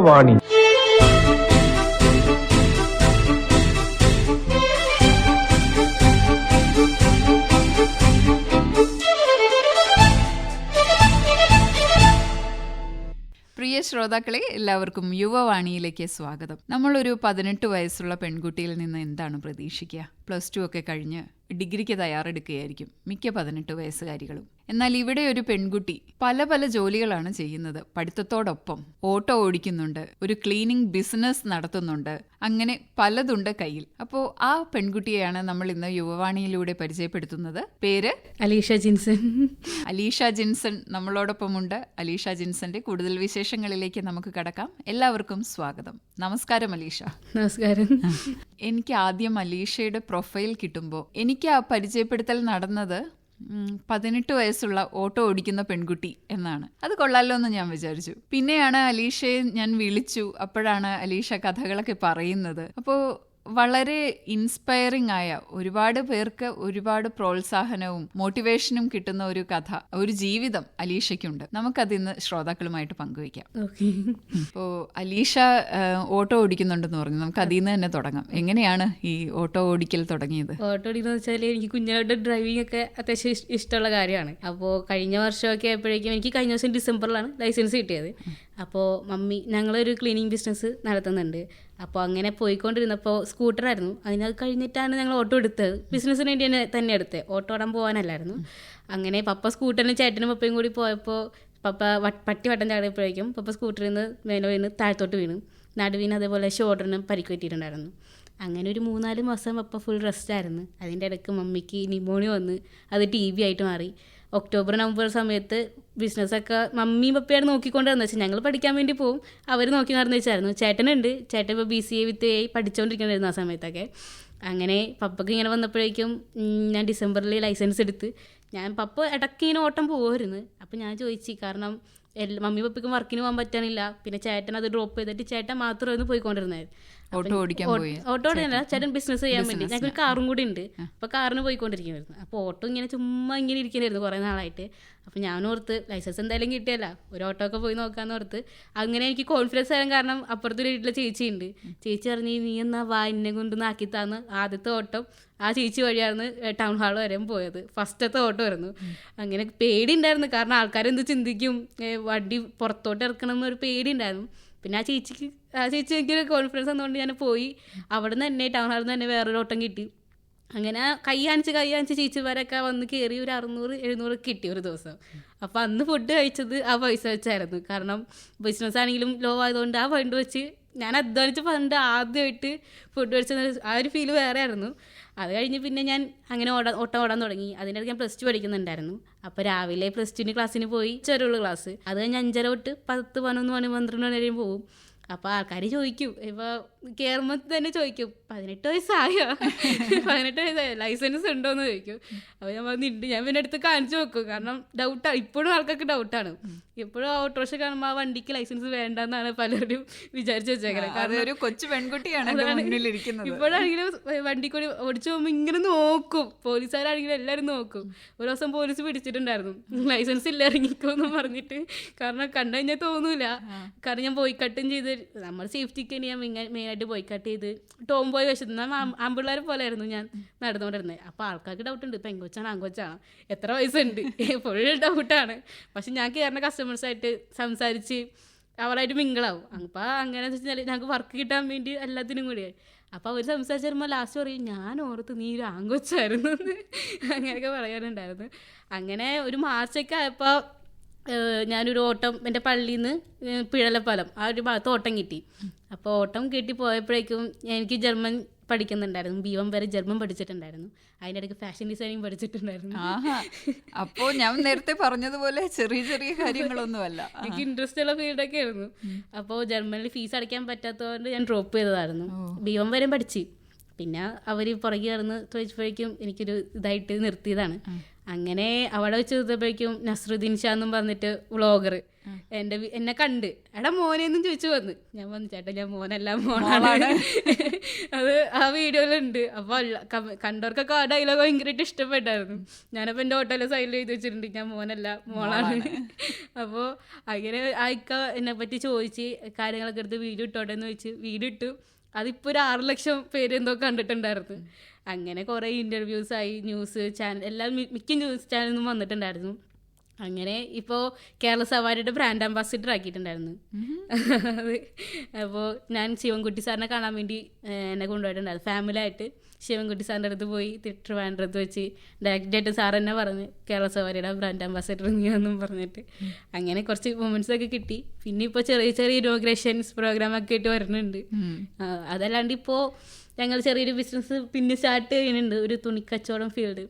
യുവവാണി പ്രിയ ശ്രോതാക്കളെ എല്ലാവർക്കും യുവവാണിയിലേക്ക് സ്വാഗതം. നമ്മളൊരു പതിനെട്ട് വയസ്സുള്ള പെൺകുട്ടിയിൽ നിന്ന് എന്താണ് പ്രതീക്ഷിക്കുക? പ്ലസ് ടു ഒക്കെ കഴിഞ്ഞ് ഡിഗ്രിക്ക് തയ്യാറെടുക്കുകയായിരിക്കും മിക്ക പതിനെട്ട് വയസ്സുകാരികളും. എന്നാൽ ഇവിടെ ഒരു പെൺകുട്ടി പല പല ജോലികളാണ് ചെയ്യുന്നത്. പഠിത്തത്തോടൊപ്പം ഓട്ടോ ഓടിക്കുന്നുണ്ട് ഒരു ക്ലീനിങ് ബിസിനസ് നടത്തുന്നുണ്ട് അങ്ങനെ പലതുണ്ട് കയ്യിൽ. അപ്പോൾ ആ പെൺകുട്ടിയെയാണ് നമ്മൾ ഇന്ന് യുവവാണിയിലൂടെ പരിചയപ്പെടുത്തുന്നത്. പേര്? അലീഷ ജിൻസൺ. അലീഷ ജിൻസൺ നമ്മളോടൊപ്പമുണ്ട്. അലീഷ ജിൻസന്റെ കൂടുതൽ വിശേഷങ്ങളിലേക്ക് നമുക്ക് കടക്കാം. എല്ലാവർക്കും സ്വാഗതം. നമസ്കാരം അലീഷ. നമസ്കാരം. എനിക്ക് ആദ്യം അലീഷയുടെ പ്രൊഫൈൽ കിട്ടുമ്പോൾ എനിക്ക് ആ പരിചയപ്പെടുത്തൽ നടന്നത് പതിനെട്ട് വയസ്സുള്ള ഓട്ടോ ഓടിക്കുന്ന പെൺകുട്ടി എന്നാണ്. അത് കൊള്ളാലോ എന്ന് ഞാൻ വിചാരിച്ചു. പിന്നെയാണ് അലീഷയെ ഞാൻ വിളിച്ചു. അപ്പോഴാണ് അലീഷ കഥകളൊക്കെ പറയുന്നത്. അപ്പോൾ വളരെ ഇൻസ്പയറിംഗ് ആയ ഒരുപാട് പേർക്ക് ഒരുപാട് പ്രോത്സാഹനവും മോട്ടിവേഷനും കിട്ടുന്ന ഒരു കഥ ഒരു ജീവിതം അലീഷയ്ക്കുണ്ട്. നമുക്കതിന്ന് ശ്രോതാക്കളുമായിട്ട് പങ്കുവയ്ക്കാം. അപ്പോ അലീഷ ഓട്ടോ ഓടിക്കുന്നുണ്ടെന്ന് പറഞ്ഞു. നമുക്ക് അതിൽ നിന്ന് തന്നെ തുടങ്ങാം. എങ്ങനെയാണ് ഈ ഓട്ടോ ഓടിക്കൽ തുടങ്ങിയത്? ഓട്ടോ ഓടിക്കുന്ന വെച്ചാൽ എനിക്ക് കുഞ്ഞിലോട്ട് ഡ്രൈവിംഗ് ഒക്കെ അത്യാവശ്യം ഇഷ്ടമുള്ള കാര്യമാണ്. അപ്പോ കഴിഞ്ഞ വർഷമൊക്കെ ആയപ്പോഴേക്കും എനിക്ക് കഴിഞ്ഞ വർഷം ഡിസംബറിലാണ് ലൈസൻസ് കിട്ടിയത്. അപ്പോൾ മമ്മി ഞങ്ങളൊരു ക്ലീനിങ് ബിസിനസ് നടത്തുന്നുണ്ട്. അപ്പോൾ അങ്ങനെ പോയിക്കൊണ്ടിരുന്നപ്പോൾ സ്കൂട്ടറായിരുന്നു അതിനത് കഴിഞ്ഞിട്ടാണ് ഞങ്ങൾ ഓട്ടോ എടുത്തത്. ബിസിനസ്സിന് വേണ്ടി തന്നെ തന്നെ എടുത്തത്. ഓട്ടോ ഓടാൻ പോകാനല്ലായിരുന്നു അങ്ങനെ പപ്പ സ്കൂട്ടറിന് ചേട്ടനും പപ്പയും കൂടി പോയപ്പോൾ പപ്പ പട്ടി വട്ടം ചാടിയപ്പോഴേക്കും പപ്പ സ്കൂട്ടറിൽ നിന്ന് മേലെ വീണ് താഴത്തോട്ട് വീണു. നടുവിന് അതേപോലെ ഷോൾഡറിന് പരിക്ക് പറ്റിയിട്ടുണ്ടായിരുന്നു. അങ്ങനെ ഒരു മൂന്നാൽ മാസം പപ്പ ഫുൾ റെസ്റ്റായിരുന്നു അതിന്റെ ഇടയ്ക്ക് മമ്മിക്ക് നിമോണി വന്ന് അത് ടി ബി ആയിട്ട് മാറി. ഒക്ടോബർ നവംബർ സമയത്ത് ബിസിനസ്സൊക്കെ മമ്മിയും പപ്പയാണ് നോക്കിക്കൊണ്ടിരുന്നത് വെച്ചാൽ ഞങ്ങൾ പഠിക്കാൻ വേണ്ടി പോവും. അവർ നോക്കി നടന്നു വെച്ചായിരുന്നു. ചേട്ടനുണ്ട്. ചേട്ടൻ ഇപ്പോൾ B C A with A പഠിച്ചുകൊണ്ടിരിക്കണമായിരുന്നു ആ സമയത്തൊക്കെ. അങ്ങനെ പപ്പക്ക് ഇങ്ങനെ വന്നപ്പോഴേക്കും ഞാൻ ഡിസംബറിൽ ലൈസൻസ് എടുത്ത്. ഞാൻ പപ്പ ഇടയ്ക്ക് ഇങ്ങനെ ഓട്ടം പോകുമായിരുന്നു അപ്പം ഞാൻ ചോദിച്ചു കാരണം മമ്മി പപ്പയ്ക്കും വർക്കിന് പോകാൻ പറ്റാനില്ല പിന്നെ ചേട്ടൻ അത് ഡ്രോപ്പ് ചെയ്തിട്ട് ചേട്ടൻ മാത്രമായിരുന്നു പോയിക്കൊണ്ടിരുന്നത് ഓട്ടോ ഓടിക്കാൻ പോയി. ഓട്ടോ ചേട്ടൻ. ബിസിനസ് ചെയ്യാൻ വേണ്ടി. ഞങ്ങൾക്ക് ഒരു കാറും കൂടി ഉണ്ട്. അപ്പൊ കാറിന് പോയിക്കൊണ്ടിരിക്കുമായിരുന്നു അപ്പൊ ഓട്ടോ ഇങ്ങനെ ചുമ്മാ ഇങ്ങനെ ഇരിക്കണായിരുന്നു കുറെ നാളായിട്ട്. അപ്പൊ ഞാൻ ഓർത്ത് ലൈസൻസ് എന്തായാലും കിട്ടിയല്ല. ഒരു ഓട്ടോ ഒക്കെ പോയി നോക്കാന്ന് ഓർത്ത്. അങ്ങനെ എനിക്ക് കോൺഫിഡൻസ് ആകാൻ കാരണം അപ്പുറത്തൊരു വീട്ടിലെ ചേച്ചിയുണ്ട് ചേച്ചി പറഞ്ഞു നീ എന്നാ വാ എന്നെ കൊണ്ട് നാക്കിത്താന്ന് ആദ്യത്തെ ഓട്ടം ആ ചേച്ചി വഴിയാണ് ടൗൺ ഹാൾ വരെ പോയത്. ഫസ്റ്റത്തെ ഓട്ടോ ആയിരുന്നു. അങ്ങനെ പേടി ഉണ്ടായിരുന്നു. കാരണം ആൾക്കാരെന്ത് ചിന്തിക്കും? വണ്ടി പുറത്തോട്ട് ഇറക്കണം എന്നൊരു പേടി ഉണ്ടായിരുന്നു. പിന്നെ ആ ചേച്ചിക്ക് ആ ചേച്ചി എനിക്കൊരു കോൺഫിഡൻസ് തന്നുകൊണ്ട് ഞാൻ പോയി. അവിടെ നിന്ന് തന്നെ ടൗൺ ഹാളിൽ നിന്ന് തന്നെ വേറൊരു ഓട്ടം കിട്ടി. അങ്ങനെ കൈ കാണിച്ച് കൈ കാണിച്ച് ചേച്ചിമാരൊക്കെ വന്ന് കയറി ഒരു അറുന്നൂറ് എഴുന്നൂറ് കിട്ടി ഒരു ദിവസം. അപ്പോൾ അന്ന് ഫുഡ് കഴിച്ചത് ആ പൈസ വെച്ചായിരുന്നു. കാരണം ബിസിനസ് ആണെങ്കിലും ലോ ആയതുകൊണ്ട് ആ ഫണ്ട് വെച്ച് ഞാൻ അധ്വാനിച്ച് ഫണ്ട് ആദ്യമായിട്ട് ഫുഡ് കഴിച്ചത് ആ ഒരു ഫീൽ വേറെ ആയിരുന്നു. അത് കഴിഞ്ഞ് പിന്നെ ഞാൻ അങ്ങനെ ഓടാൻ ഓട്ടം ഓടാൻ തുടങ്ങി. അതിനിടയ്ക്ക് ഞാൻ പ്ലസ് ടു പഠിക്കുന്നുണ്ടായിരുന്നു. അപ്പോൾ രാവിലെ പ്ലസ് ടുവിന് ക്ലാസ്സിന് പോയി ചെറുള്ള ക്ലാസ് അത് കഴിഞ്ഞ് അഞ്ചര തൊട്ട് പത്ത് പതിനൊന്ന് മണി പന്ത്രണ്ട് മണി വരെയും പോകും. അപ്പോൾ ആൾക്കാർ ചോദിക്കും ഇപ്പോൾ കയറുമ്പോൾ തന്നെ ചോദിക്കും പതിനെട്ട് വയസ്സായോ? പതിനെട്ട് വയസ്സായോ? ലൈസൻസ് ഉണ്ടോ എന്ന് ചോദിക്കും. അപ്പോൾ ഞാൻ പറഞ്ഞിട്ടുണ്ട് ഞാൻ പിന്നെ അടുത്ത് കാണിച്ചു നോക്കും. കാരണം ഡൗട്ടാണ് ഇപ്പോഴും ആൾക്കാർക്ക് ഡൗട്ടാണ് എപ്പോഴും ഓട്ടോറിക്ഷ കാണുമ്പോൾ ആ വണ്ടിക്ക് ലൈസൻസ് വേണ്ടെന്നാണ് പലരും വിചാരിച്ചു വെച്ചേക്കുന്നത് കാരണം ഒരു കൊച്ചു പെൺകുട്ടിയാണ് ഇപ്പോഴാണെങ്കിലും വണ്ടി കൂടി ഓടിച്ചു പോകുമ്പോൾ ഇങ്ങനെ നോക്കും. പോലീസുകാരാണെങ്കിലും എല്ലാവരും നോക്കും. ഒരു ദിവസം പോലീസ് പിടിച്ചിട്ടുണ്ടായിരുന്നു. ലൈസൻസ് ഇല്ല ഇറങ്ങിക്കോന്ന് പറഞ്ഞിട്ട്. കാരണം കണ്ടു കഴിഞ്ഞാൽ തോന്നൂല. കാരണം ഞാൻ പോയി കട്ടും ചെയ്ത് നമ്മൾ സേഫ്റ്റിക്ക് തന്നെ ഞാൻ മെയിനായിട്ട് പോയി കട്ട് ചെയ്ത് ടോം പോയി വെച്ചത് ആമ്പിള്ളേരെ പോലെ ആയിരുന്നു ഞാൻ നടന്നുകൊണ്ടിരുന്നത്. അപ്പോൾ ആൾക്കാർക്ക് ഡൗട്ട് ഉണ്ട്. പെങ്കൊച്ചാണ് ആങ്കൊച്ചാണ് എത്ര വയസ്സുണ്ട്? ഫുൾ ഡൗട്ടാണ് പക്ഷെ ഞാൻ കയറുന്ന കസ്റ്റമേഴ്സായിട്ട് സംസാരിച്ച് അവരായിട്ട് മിങ്കിളാവും അപ്പോൾ അങ്ങനെ വെച്ചാൽ ഞങ്ങൾക്ക് വർക്ക് കിട്ടാൻ വേണ്ടി എല്ലാത്തിനും കൂടി. അപ്പോൾ അവർ സംസാരിച്ച് വരുമ്പോൾ ലാസ്റ്റ് പറയും ഞാൻ ഓർത്ത് നീ ഒരു ആങ്കൊച്ചായിരുന്നു അങ്ങനെയൊക്കെ പറയാനുണ്ടായിരുന്നു അങ്ങനെ ഒരു മാർച്ചൊക്കെ ആയപ്പോൾ ഞാനൊരു ഓട്ടം എന്റെ പള്ളിയിൽ നിന്ന് പിഴലപ്പാലം ആ ഒരു ഭാഗത്ത് ഓട്ടം കിട്ടി. അപ്പോൾ ഓട്ടം കിട്ടി പോയപ്പോഴേക്കും എനിക്ക് ജർമ്മൻ പഠിക്കുന്നുണ്ടായിരുന്നു. ബി വൺ വരെ ജർമ്മൻ പഠിച്ചിട്ടുണ്ടായിരുന്നു. അതിന്റെ ഇടയ്ക്ക് ഫാഷൻ ഡിസൈനിങ് പഠിച്ചിട്ടുണ്ടായിരുന്നു. അപ്പോൾ ഞാൻ നേരത്തെ പറഞ്ഞതുപോലെ ചെറിയ ചെറിയ കാര്യങ്ങളൊന്നുമല്ല. എനിക്ക് ഇൻട്രസ്റ്റ് ഉള്ള ഫീൽഡൊക്കെ ആയിരുന്നു. അപ്പോൾ ജർമ്മനിൽ ഫീസ് അടയ്ക്കാൻ പറ്റാത്തതുകൊണ്ട് ഞാൻ ഡ്രോപ്പ് ചെയ്തതായിരുന്നു. ബി വൺ വരെ പഠിച്ച്. പിന്നെ അവർ പുറകെ കിടന്ന് ചോദിച്ചപ്പോഴേക്കും എനിക്കൊരു ഇതായിട്ട് നിർത്തിയതാണ്. അങ്ങനെ അവിടെ വെച്ച് ചെയ്തപ്പോഴേക്കും നസ്രുദ്ദീൻ ഷാ എന്നും പറഞ്ഞിട്ട് വ്ളോഗർ. എന്റെ എന്നെ കണ്ട്. എടാ മോനെന്നും ചോദിച്ചു വന്ന്. ഞാൻ വന്നു ചേട്ടാ ഞാൻ മോനല്ല മോനാണ് അത് ആ വീഡിയോയിലുണ്ട്. അപ്പോൾ കണ്ടവർക്കൊക്കെ ആ ഡയലോഗ് ഭയങ്കരമായിട്ട് ഇഷ്ടപ്പെട്ടായിരുന്നു. ഞാനപ്പോൾ എന്റെ ഓട്ടോയിലെ സൈഡിൽ എഴുതി വെച്ചിട്ടുണ്ട്. ഞാൻ മോനല്ല മോളാണ്. അപ്പോൾ അങ്ങനെ ആയിക്ക എന്നെ പറ്റി ചോദിച്ച് കാര്യങ്ങളൊക്കെ എടുത്ത് വീഡിയോ ഇട്ടോട്ടെ എന്ന് ചോദിച്ച് വീഡിയോ ഇട്ടു. അതിപ്പോൾ ഒരു ആറ് ലക്ഷം പേര് എന്തോ കണ്ടിട്ടുണ്ടായിരുന്നു. അങ്ങനെ കുറേ ഇന്റർവ്യൂസ് ആയി ന്യൂസ് ചാനൽ എല്ലാം മിക്ക ന്യൂസ് ചാനലിലും വന്നിട്ടുണ്ടായിരുന്നു. അങ്ങനെ ഇപ്പോൾ കേരള സവാരിയുടെ ബ്രാൻഡ് അംബാസിഡർ ആക്കിയിട്ടുണ്ടായിരുന്നു. അപ്പോൾ ഞാൻ ശിവൻകുട്ടി സാറിനെ കാണാൻ വേണ്ടി എന്നെ കൊണ്ടുപോയിട്ടുണ്ടായിരുന്നു ഫാമിലി ആയിട്ട്. ശിവൻകുട്ടി സാറിന്റെ അടുത്ത് പോയി അടുത്ത് വെച്ച് ഡയറക്റ്റായിട്ട് സാർ തന്നെ പറഞ്ഞ് കേരള സവാരിയുടെ ബ്രാൻഡ് അംബാസിഡർ നീയെന്നും പറഞ്ഞിട്ട്. അങ്ങനെ കുറച്ച് മൊമെന്റ്സ് ഒക്കെ കിട്ടി. പിന്നെ ഇപ്പോൾ ചെറിയ ചെറിയ ഇനോഗ്രേഷൻസ് പ്രോഗ്രാം ഒക്കെ ആയിട്ട് വരുന്നുണ്ട്. അതല്ലാണ്ട് ഇപ്പോൾ ഞങ്ങൾ ചെറിയൊരു ബിസിനസ് പിന്നെ സ്റ്റാർട്ട് ചെയ്യുന്നുണ്ട്. ഒരു തുണിക്കച്ചവടം ഫീൽഡ്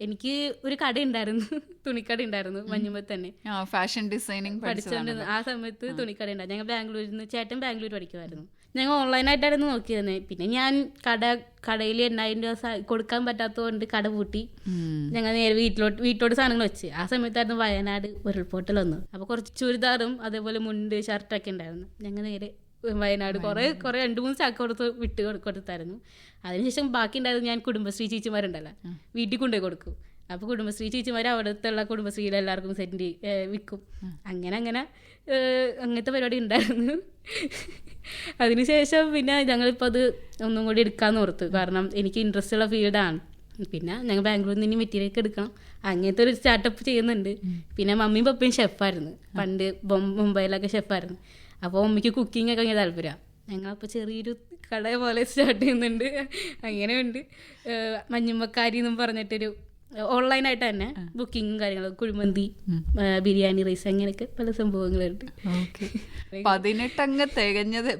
എനിക്ക് ഒരു കട ഉണ്ടായിരുന്നു. തുണിക്കട ഉണ്ടായിരുന്നു മഞ്ഞുമ്പോൾ തന്നെ. ഫാഷൻ ഡിസൈനിങ് പഠിച്ചുകൊണ്ടിരുന്നു ആ സമയത്ത് തുണിക്കട ഉണ്ടായിരുന്നു. ഞങ്ങൾ ബാംഗ്ലൂരിൽ നിന്ന് ചേട്ടൻ ബാംഗ്ലൂർ പഠിക്കുമായിരുന്നു ഞങ്ങൾ ഓൺലൈനായിട്ടായിരുന്നു നോക്കിയിരുന്നത് പിന്നെ ഞാൻ കട കടയിൽ എണ്ണായിരം രൂപ കൊടുക്കാൻ പറ്റാത്തതുകൊണ്ട് കട പൂട്ടി. ഞങ്ങൾ നേരെ വീട്ടിലോട്ട് വീട്ടിലോട്ട് സാധനങ്ങൾ വെച്ച്. ആ സമയത്തായിരുന്നു വയനാട് ഉരുൾപൊട്ടൽ വന്നു അപ്പോൾ കുറച്ച് ചുരിദാറും അതേപോലെ മുണ്ട് ഷർട്ടൊക്കെ ഉണ്ടായിരുന്നു. ഞങ്ങൾ നേരെ വയനാട് കുറേ കുറേ രണ്ട് മൂന്ന് ചാക്ക് കൊടുത്ത് വിട്ട് കൊടുത്തായിരുന്നു. അതിനുശേഷം ബാക്കി ഉണ്ടായിരുന്നു ഞാൻ കുടുംബശ്രീ ചേച്ചിമാരുണ്ടല്ലോ. വീട്ടിൽ കൊണ്ടുപോയി കൊടുക്കും. അപ്പോൾ കുടുംബശ്രീ ചേച്ചിമാർ അവിടുത്തെ കുടുംബശ്രീയിൽ എല്ലാവർക്കും സെൻഡ് വിൽക്കും. അങ്ങനെ അങ്ങനെ അങ്ങനത്തെ പരിപാടി ഉണ്ടായിരുന്നു. അതിനുശേഷം പിന്നെ ഞങ്ങളിപ്പോൾ അത് ഒന്നും കൂടി എടുക്കാമെന്ന് ഓർത്തു. കാരണം എനിക്ക് ഇൻട്രസ്റ്റ് ഉള്ള ഫീൽഡാണ് പിന്നെ ഞങ്ങൾ ബാംഗ്ലൂരിൽ നിന്ന് മെറ്റീരിയൽ ഒക്കെ എടുക്കണം. അങ്ങനത്തെ ഒരു സ്റ്റാർട്ടപ്പ് ചെയ്യുന്നുണ്ട്. പിന്നെ മമ്മിയും പപ്പയും ഷെഫായിരുന്നു പണ്ട് മുംബൈയിലൊക്കെ ഷെഫായിരുന്നു അപ്പോൾ മമ്മിക്ക് കുക്കിംഗ് ഒക്കെ ഭയങ്കര താല്പര്യമാണ് ഞങ്ങളപ്പോൾ ചെറിയൊരു കട പോലെ സ്റ്റാർട്ട് ചെയ്യുന്നുണ്ട്. അങ്ങനെയുണ്ട്. മഞ്ഞുമ്മക്കാരി എന്നും പറഞ്ഞിട്ടൊരു ഓൺലൈനായിട്ട് തന്നെ ബുക്കിങ്ങും കാര്യങ്ങളും കുഴിമന്തി ബിരിയാണി റൈസ് അങ്ങനെയൊക്കെ പല സംഭവങ്ങളുണ്ട്. പതിനെട്ട് അങ്ങ് തികഞ്ഞത്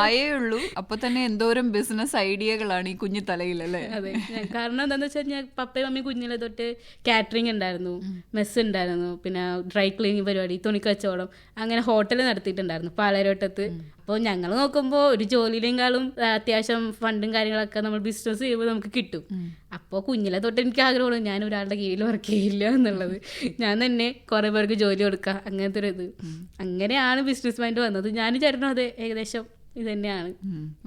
ആയേ ഉള്ളൂ. അപ്പൊ തന്നെ എന്തോരം ബിസിനസ് ഐഡിയകളാണ് ഈ കുഞ്ഞു തലയിലല്ലേ? അതെ. കാരണം എന്താണെന്ന് വെച്ചാൽ ഞാൻ പപ്പയും മമ്മി കുഞ്ഞിലെ തൊട്ട് കാറ്ററിംഗ് ഉണ്ടായിരുന്നു. മെസ്സ് ഉണ്ടായിരുന്നു. പിന്നെ ഡ്രൈ ക്ലീനിങ് പരിപാടി തുണിക്കച്ചവടം അങ്ങനെ ഹോട്ടൽ നടത്തിയിട്ടുണ്ടായിരുന്നു പാലാരോട്ടത്ത് അപ്പോൾ ഞങ്ങൾ നോക്കുമ്പോൾ ഒരു ജോലിയിലേക്കാളും ആ, അത്യാവശ്യം ഫണ്ടും കാര്യങ്ങളൊക്കെ നമ്മൾ ബിസിനസ് ചെയ്യുമ്പോൾ നമുക്ക് കിട്ടും. അപ്പോൾ കുഞ്ഞിലെ തൊട്ട് എനിക്ക് ആഗ്രഹമുള്ളൂ ഞാൻ ഒരാളുടെ കീഴിൽ വർക്ക് ചെയ്യില്ല എന്നുള്ളത്. ഞാൻ തന്നെ കുറേ പേർക്ക് ജോലി കൊടുക്കുക അങ്ങനത്തെ ഒരു ഇത്. അങ്ങനെയാണ് ബിസിനസ് മൈൻഡ് വന്നത്. ഞാൻ ചേട്ടനും അതെ ഏകദേശം ഇത് തന്നെയാണ്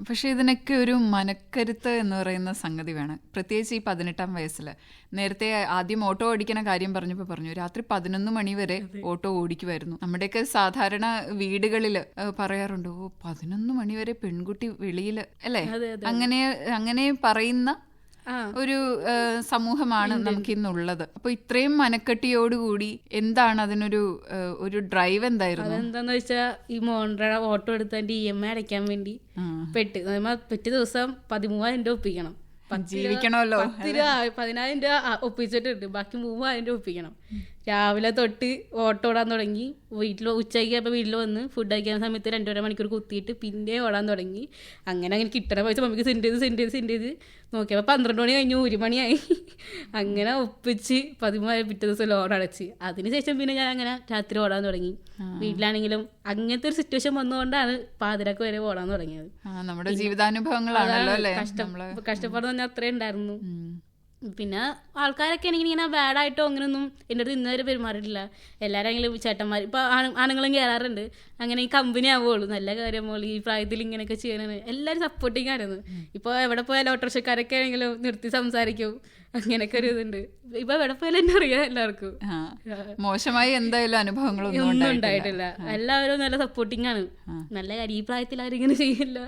പക്ഷെ ഇതിനൊക്കെ ഒരു മനക്കരുത്ത് എന്ന് പറയുന്ന സംഗതി വേണം. പ്രത്യേകിച്ച് ഈ പതിനെട്ടാം വയസ്സിൽ നേരത്തെ ആദ്യം ഓട്ടോ ഓടിക്കുന്ന കാര്യം പറഞ്ഞപ്പോൾ പറഞ്ഞു രാത്രി പതിനൊന്ന് മണി വരെ ഓട്ടോ ഓടിക്കുമായിരുന്നു നമ്മുടെയൊക്കെ സാധാരണ വീടുകളിൽ പറയാറുണ്ട് ഓ പതിനൊന്ന് മണി വരെ പെൺകുട്ടി വെളിയിൽ അല്ലേ? അങ്ങനെ അങ്ങനെ പറയുന്ന ഒരു സമൂഹമാണ് നമുക്ക് ഇന്നുള്ളത് അപ്പൊ ഇത്രയും മനക്കെട്ടിയോടുകൂടി എന്താണ് അതിനൊരു ഒരു ഡ്രൈവ് എന്തായിരുന്നു? അതെന്താന്ന് വെച്ചാൽ ഈ മോണ്ടയുടെ ഓട്ടോ എടുത്തതിന്റെ ഇ എം ഐ അടയ്ക്കാൻ വേണ്ടി പെട്ടി പിറ്റേ ദിവസം പതിമൂവായിരം രൂപ ഒപ്പിക്കണം. ജീവിക്കണമല്ലോ. പതിനായിരം രൂപ ഒപ്പിച്ചിട്ടുണ്ട്. ബാക്കി മൂവായിരം രൂപ ഒപ്പിക്കണം. രാവിലെ തൊട്ട് ഓട്ടോ ഓടാൻ തുടങ്ങി. വീട്ടിൽ ഉച്ചയ്ക്ക് അപ്പോൾ വീട്ടിൽ വന്ന് ഫുഡ് കഴിക്കുന്ന സമയത്ത് രണ്ടര മണിക്കൂർ കുത്തിയിട്ട് പിന്നെ ഓടാൻ തുടങ്ങി. അങ്ങനെ അങ്ങനെ കിട്ടണ പൈസ നമുക്ക് സെൻഡ് ചെയ്ത് സെൻഡ് ചെയ്ത് സെൻഡ് ചെയ്ത് നോക്കിയപ്പോൾ പന്ത്രണ്ട് മണി കഴിഞ്ഞു ഒരു മണിയായി. അങ്ങനെ ഒപ്പിച്ച് പതിമൂവായിരം പിറ്റേ ദിവസം ലോൺ അടച്ച്. അതിനുശേഷം പിന്നെ ഞാൻ അങ്ങനെ രാത്രി ഓടാൻ തുടങ്ങി. വീട്ടിലാണെങ്കിലും അങ്ങനത്തെ ഒരു സിറ്റുവേഷൻ വന്നുകൊണ്ടാണ് പാതിരക്ക് വരെ ഓടാൻ തുടങ്ങിയത്. നമ്മുടെ ജീവിതാനുഭവങ്ങളാണല്ലോ കഷ്ടപ്പാട് തന്നെ അത്രേ ഉണ്ടായിരുന്നു. പിന്നെ ആൾക്കാരൊക്കെ എനിക്ക് ഇങ്ങനെ ബാഡായിട്ടോ അങ്ങനെയൊന്നും എന്റെ അടുത്ത് ഇന്നുവരെ പെരുമാറിയിട്ടില്ല. എല്ലാവരെങ്കിലും ചേട്ടന്മാർ ഇപ്പോൾ ആണുങ്ങളും കയറാറുണ്ട് അങ്ങനെ ഈ കമ്പനി ആവുള്ളൂ നല്ല കാര്യം ഈ പ്രായത്തിൽ ഇങ്ങനെയൊക്കെ ചെയ്യണമെന്ന് എല്ലാവരും സപ്പോർട്ടിങ് ആയിരുന്നു ഇപ്പോൾ എവിടെ പോയാലും ഓട്ടോറിക്ഷക്കാരൊക്കെ ആണെങ്കിലും നിർത്തി സംസാരിക്കും. അങ്ങനെയൊക്കെ ഒരു ഇതുണ്ട്. ഇപ്പൊ എവിടെ പോയാലും എന്നെ അറിയാം എല്ലാവർക്കും. മോശമായി എന്തായാലും അനുഭവങ്ങളൊന്നും ഒന്നും ഉണ്ടായിട്ടില്ല. എല്ലാവരും നല്ല സപ്പോർട്ടിങ് ആണ്. നല്ല കാര്യം ഈ പ്രായത്തിൽ ആരും ഇങ്ങനെ ചെയ്യില്ല.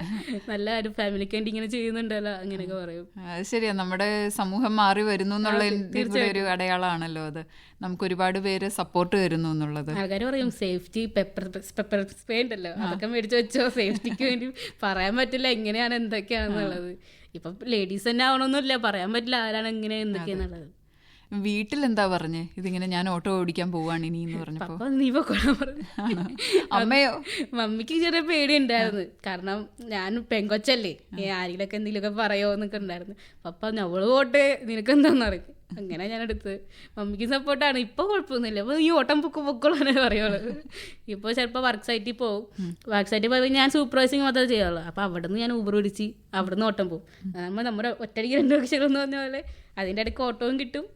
നല്ല കാര്യം ഫാമിലിക്ക് വേണ്ടി ഇങ്ങനെ ചെയ്യുന്നുണ്ടല്ലോ അങ്ങനെയൊക്കെ പറയും. അത് ശരിയാ. നമ്മുടെ സമൂഹം മാറി വരുന്നു എന്നുള്ള ഒരു അടയാളമാണല്ലോ അത്. നമുക്ക് ഒരുപാട് പേര് സപ്പോർട്ട് തരുന്നു എന്നുള്ളത്. ആൾക്കാർ പറയും സേഫ്റ്റി പെപ്പർ പെപ്പർ സ്പ്രേ ഉണ്ടല്ലോ. അതൊക്കെ മേടിച്ച് വെച്ചോ. സേഫ്റ്റിക്ക് വേണ്ടി പറയാൻ പറ്റില്ല എങ്ങനെയാണ് എന്തൊക്കെയാണെന്നുള്ളത്. ഇപ്പൊ ലേഡീസ് തന്നെ ആവണമെന്നില്ല പറയാൻ പറ്റില്ല ആരാണ് എങ്ങനെ എന്തൊക്കെയാന്നുള്ളത് വീട്ടിൽ എന്താ പറഞ്ഞേ? ഇതിങ്ങനെ ഞാൻ ഓട്ടോ ഓടിക്കാൻ പോവാണ് ഇനി എന്ന് പറഞ്ഞപ്പോ. നീ പറഞ്ഞു. അമ്മയോ? മമ്മിക്ക് ചെറിയ പേടി ഉണ്ടായിരുന്നു കാരണം ഞാൻ പെങ്കൊച്ചല്ലേ. ആരെങ്കിലൊക്കെ എന്തെങ്കിലുമൊക്കെ പറയോ എന്നൊക്കെ ഉണ്ടായിരുന്നു. പപ്പ ഞവൾ പോട്ടെ നിനക്ക് എന്താന്ന് പറയും. അങ്ങനെ ഞാൻ എടുത്ത് മമ്മിക്ക് സപ്പോർട്ടാണ്. ഇപ്പൊ കുഴപ്പമൊന്നുമില്ല. അപ്പൊ ഈ ഓട്ടം പൊക്ക് പൊക്കോളാണ് പറയുള്ളൂ ഇപ്പൊ ചിലപ്പോ വർക്ക് സൈറ്റിൽ പോകും വർക്ക് സൈറ്റിൽ പോയി ഞാൻ സൂപ്പർവൈസിങ് മാത്രമേ ചെയ്യുള്ളൂ. അപ്പൊ അവിടെ നിന്ന് ഞാൻ ഊബർ പിടിച്ച് അവിടെ നിന്ന് ഓട്ടം പോകും നമ്മൾ നമ്മുടെ ഒറ്റയ്ക്ക് രണ്ട് ലക്ഷം എന്ന് പറഞ്ഞ പോലെ അതിന്റെ ഇടയ്ക്ക് ഓട്ടവും കിട്ടും.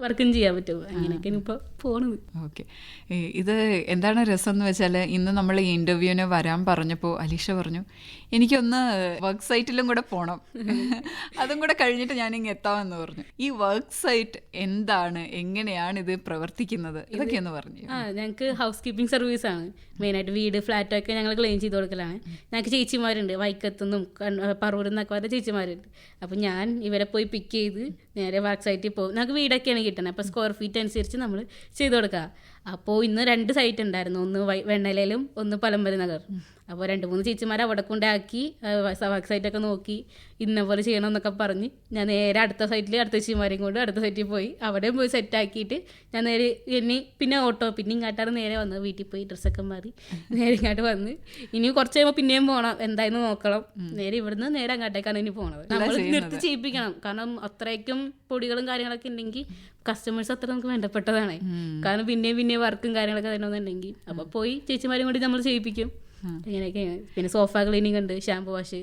വർക്കും ചെയ്യാൻ പറ്റുമോ അങ്ങനെയൊക്കെയാണ് ഇപ്പോൾ പോണത്. ഓക്കെ. ഇത് എന്താണ് രസം എന്ന് വെച്ചാൽ ഇന്ന് നമ്മൾ ഈ ഇന്റർവ്യൂവിന് വരാൻ പറഞ്ഞപ്പോൾ അലീഷ പറഞ്ഞു എനിക്കൊന്ന് വർക്ക് സൈറ്റിലും കൂടെ പോകണം അതും കൂടെ കഴിഞ്ഞിട്ട് ഞാൻ ഇങ്ങ് എത്താമെന്ന് പറഞ്ഞു. ഈ വർക്ക് സൈറ്റ് എന്താണ്? എങ്ങനെയാണ് ഇത് പ്രവർത്തിക്കുന്നത്? ഇതൊക്കെ ഒന്ന് പറഞ്ഞു. ആ ഞങ്ങൾക്ക് ഹൗസ് കീപ്പിംഗ് സർവീസ് ആണ് മെയിനായിട്ട് വീട് ഫ്ലാറ്റ് ഒക്കെ ഞങ്ങൾ ക്ലീൻ ചെയ്ത് കൊടുക്കലാണ്. ഞങ്ങൾക്ക് ചേച്ചിമാരുണ്ട്. വൈക്കത്തുനിന്നും പറവൂരിൽ നിന്നൊക്കെ വരെ ചേച്ചിമാരുണ്ട്. അപ്പം ഞാൻ ഇവരെ പോയി പിക്ക് ചെയ്ത് നേരെ വർക്ക് സൈറ്റിൽ പോകും. ഞങ്ങൾക്ക് വീടൊക്കെയാണ് കിട്ടുന്നത് അപ്പോൾ സ്ക്വയർ ഫീറ്റ് അനുസരിച്ച് നമ്മൾ ചെയ്ത് കൊടുക്കുക അപ്പോൾ ഇന്ന് രണ്ട് സൈറ്റ് ഉണ്ടായിരുന്നു. ഒന്ന് വൈ- വെണ്ണലയിലും ഒന്ന് പലമ്പര നഗർ അപ്പോൾ രണ്ട് മൂന്ന് ചേച്ചിമാരെ അവിടെ കൊണ്ടാക്കി സൈറ്റൊക്കെ നോക്കി ഇന്ന പോലെ ചെയ്യണം എന്നൊക്കെ പറഞ്ഞ് ഞാൻ നേരെ അടുത്ത സൈറ്റിൽ അടുത്ത ചേച്ചിമാരെയും കൊണ്ട് അടുത്ത സൈറ്റിൽ പോയി. അവിടെയും പോയി സെറ്റ് ആക്കിയിട്ട് ഞാൻ നേരെ ഇനി പിന്നെ ഓട്ടോ പിന്നെ ഇങ്ങോട്ടാണ് നേരെ വന്നത്. വീട്ടിൽ പോയി ഡ്രസ്സൊക്കെ മാറി നേരെ ഇങ്ങോട്ട് വന്ന്. ഇനി കുറച്ച് കഴിയുമ്പോൾ പിന്നെയും പോകണം എന്തായെന്ന് നോക്കണം. നേരെ ഇവിടുന്ന് നേരെ അങ്ങോട്ടേക്കാണ് ഇനി പോകണത് നമ്മൾ നിർത്തി ചെയ്യിപ്പിക്കണം. കാരണം അത്രയ്ക്കും പൊടികളും കാര്യങ്ങളൊക്കെ ഉണ്ടെങ്കിൽ കസ്റ്റമേഴ്സ് അത്ര നമുക്ക് വേണ്ടപ്പെട്ടതാണ്. കാരണം പിന്നെയും പിന്നെയും വർക്കും കാര്യങ്ങളൊക്കെ തരണമെന്നുണ്ടെങ്കിൽ. അപ്പോൾ പോയി ചേച്ചിമാരും കൂടി നമ്മൾ ചെയ്യിപ്പിക്കും. അങ്ങനെയൊക്കെയാണ് പിന്നെ സോഫ ക്ലീനിങ് ഉണ്ട് ഷാമ്പു വാഷ്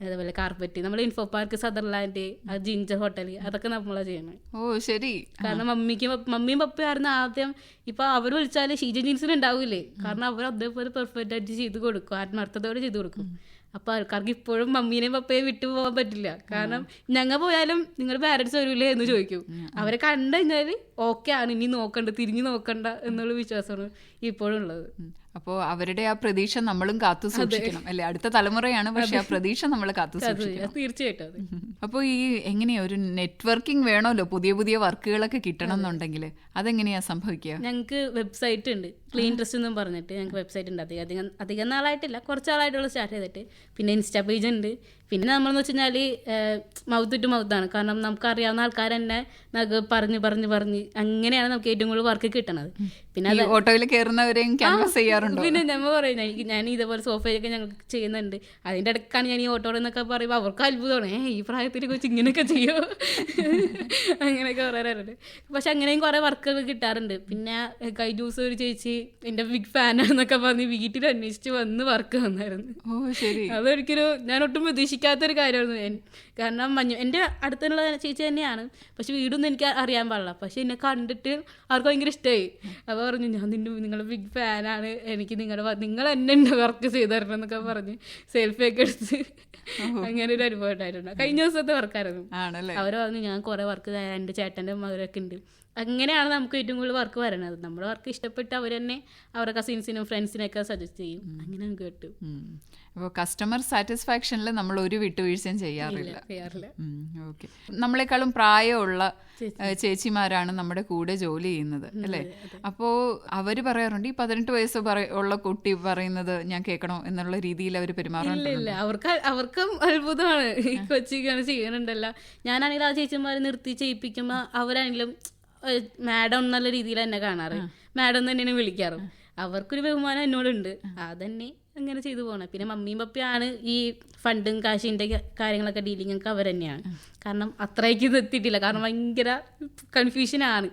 അതേപോലെ കാർപ്പറ്റ് നമ്മൾ ഇൻഫോ പാർക്ക് സദർലാൻഡ് ആ ജിഞ്ചർ ഹോട്ടൽ അതൊക്കെ നമ്മളാ ചെയ്യണേ ഓ ശരി. കാരണം മമ്മിക്ക് മമ്മിയും പപ്പയായിരുന്നു ആദ്യം. ഇപ്പൊ അവർ വിളിച്ചാൽ ഷീജ ജീൻസിന് ഉണ്ടാവൂലേ കാരണം അവർ അതേപോലെ പെർഫെക്റ്റ് ആയിട്ട് ചെയ്ത് കൊടുക്കും ആത്മാർത്ഥതയോടെ ചെയ്ത് കൊടുക്കും. അപ്പൊ ആൾക്കാർക്ക് ഇപ്പോഴും മമ്മീനെയും പപ്പയും വിട്ടു പോകാൻ പറ്റില്ല. കാരണം ഞങ്ങൾ പോയാലും നിങ്ങളുടെ പാരൻസ് വരൂലേ എന്ന് ചോദിക്കും. അവരെ കണ്ടു കഴിഞ്ഞാൽ ഓക്കെ ആണ് ഇനി നോക്കണ്ട തിരിഞ്ഞു നോക്കണ്ട എന്നുള്ള വിശ്വാസമാണ് ഇപ്പോഴും ഉള്ളത്. അപ്പോൾ അവരുടെ ആ പ്രതീക്ഷ നമ്മളും കാത്തു സൂക്ഷിക്കണം. അല്ലെ? അടുത്ത തലമുറയാണ് പക്ഷെ ആ പ്രതീക്ഷ നമ്മൾ കാത്തു സൂക്ഷിക്കണം. തീർച്ചയായിട്ടും അപ്പോ അപ്പോൾ ഈ എങ്ങനെയാ ഒരു നെറ്റ്വർക്കിംഗ് വേണമല്ലോ? പുതിയ പുതിയ വർക്കുകളൊക്കെ കിട്ടണം എന്നുണ്ടെങ്കിൽ അതെങ്ങനെയാ സംഭവിക്കുക? ഞങ്ങൾക്ക് വെബ്സൈറ്റ് ഉണ്ട്. ക്ലീൻ ട്രസ്റ്റ് എന്നും പറഞ്ഞിട്ട് ഞങ്ങൾക്ക് വെബ്സൈറ്റ് ഉണ്ട്. അധികം അധികം അധികം നാളായിട്ടില്ല. കുറച്ച് നാളായിട്ടുള്ള സ്റ്റാർട്ട് ചെയ്തിട്ട്. പിന്നെ ഇൻസ്റ്റാ പേജ് ഉണ്ട്. പിന്നെ നമ്മളെന്ന് വെച്ച് കഴിഞ്ഞാൽ മൗത്ത് ടു മൗത്താണ് കാരണം നമുക്ക് അറിയാവുന്ന ആൾക്കാർ തന്നെ നമുക്ക് പറഞ്ഞ് പറഞ്ഞ് പറഞ്ഞ് അങ്ങനെയാണ് നമുക്ക് ഏറ്റവും കൂടുതൽ വർക്ക് കിട്ടണത്. പിന്നെ ഓട്ടോയിൽ കയറുന്നവരെയും ക്യാൻവാസ് ചെയ്യാറുണ്ടോ? പിന്നെ ഞമ്മ പറയും എനിക്ക് ഞാൻ ഇതേപോലെ സോഫയൊക്കെ ഞങ്ങൾ ചെയ്യുന്നുണ്ട്. അതിന്റെ ഇടയ്ക്കാണ് ഞാൻ ഈ ഓട്ടോ എന്നൊക്കെ പറയുമ്പോൾ അവർക്ക് അത്ഭുതമാണ്. ഈ പ്രായത്തിൽ കൊച്ചു ഇങ്ങനെയൊക്കെ ചെയ്യോ? അങ്ങനെയൊക്കെ പറയാറുണ്ട്. പക്ഷെ അങ്ങനെയും കുറേ വർക്കുകൾ കിട്ടാറുണ്ട്. പിന്നെ കൈ ജ്യൂസ് ഒരു ചേച്ചി എന്റെ ബിഗ് ഫാനാണെന്നൊക്കെ പറഞ്ഞ് വീട്ടിൽ അന്വേഷിച്ച് വന്ന് വർക്ക് വന്നായിരുന്നു ഓ ശരി. അതൊരിക്കലും ഞാൻ ഒട്ടും പ്രതീക്ഷിക്കാത്തൊരു കാര്യമായിരുന്നു. ഞാൻ കാരണം മഞ്ഞു എന്റെ അടുത്തുള്ള ചേച്ചി തന്നെയാണ്. പക്ഷെ വീടൊന്നും എനിക്ക് അറിയാൻ പാടില്ല. പക്ഷെ എന്നെ കണ്ടിട്ട് അവർക്ക് ഭയങ്കര ഇഷ്ടമായി അപ്പോൾ പറഞ്ഞു ഞാൻ നിന്റെ നിങ്ങളുടെ ബിഗ് ഫാനാണ് എനിക്ക് നിങ്ങളുടെ നിങ്ങൾ എന്നെ ഉണ്ട് വർക്ക് ചെയ്തു തരണം എന്നൊക്കെ പറഞ്ഞ് സെൽഫി ഒക്കെ എടുത്ത് അങ്ങനെ ഒരു അനുഭവം ഉണ്ടായിരുന്നു കഴിഞ്ഞ ദിവസത്തെ വർക്കായിരുന്നു അവർ പറഞ്ഞു ഞാൻ കുറേ വർക്ക് എന്റെ ചേട്ടന്റെ മകരൊക്കെ ഉണ്ട്. അങ്ങനെയാണ് നമുക്ക് ഏറ്റവും കൂടുതൽ വർക്ക് വരണത്. നമ്മുടെ വർക്ക് ഇഷ്ടപ്പെട്ട് അവർ തന്നെ അവരുടെ കസിൻസിനും ഫ്രണ്ട്സിനൊക്കെ സജസ്റ്റ് ചെയ്യും. അങ്ങനെ നമുക്ക് കിട്ടും. അപ്പോൾ കസ്റ്റമർ സാറ്റിസ്ഫാക്ഷനിൽ നമ്മൾ ഒരു വിട്ടുവീഴ്ചയും ചെയ്യാറില്ല. ചെയ്യാറില്ല. ഓക്കെ നമ്മളെക്കാളും പ്രായമുള്ള ചേച്ചിമാരാണ് നമ്മുടെ കൂടെ ജോലി ചെയ്യുന്നത് അല്ലേ? അപ്പോൾ അവർ പറയാറുണ്ട് ഈ പതിനെട്ട് വയസ്സ് ഉള്ള കുട്ടി പറയുന്നത് ഞാൻ കേൾക്കണോ? എന്നുള്ള രീതിയിൽ അവർ പെരുമാറുന്നില്ല ഇല്ല അവർക്ക് അവർക്കും അത്ഭുതമാണ്. ഈ കൊച്ചിങ്ങനെ ചെയ്യണുണ്ടല്ലോ. ഞാനാണെങ്കിൽ ആ ചേച്ചിമാരെ നിർത്തി ചെയ്യിപ്പിക്കുമ്പോൾ അവരാണെങ്കിലും മാഡം എന്നുള്ള രീതിയിൽ എന്നെ കാണാറ്. മാഡം തന്നെയാണ് വിളിക്കാറ്. അവർക്കൊരു ബഹുമാനം എന്നോടുണ്ട്. അതന്നെ അങ്ങനെ ചെയ്തു പോകണം പിന്നെ മമ്മിയും പപ്പയാണ് ഈ ഫണ്ടും കാശിന്റെ കാര്യങ്ങളൊക്കെ ഡീലിംഗ് ഒക്കെ അവർ തന്നെയാണ് കാരണം അത്രയ്ക്ക് ഇത് എത്തിയിട്ടില്ല. കാരണം ഭയങ്കര കൺഫ്യൂഷനാണ്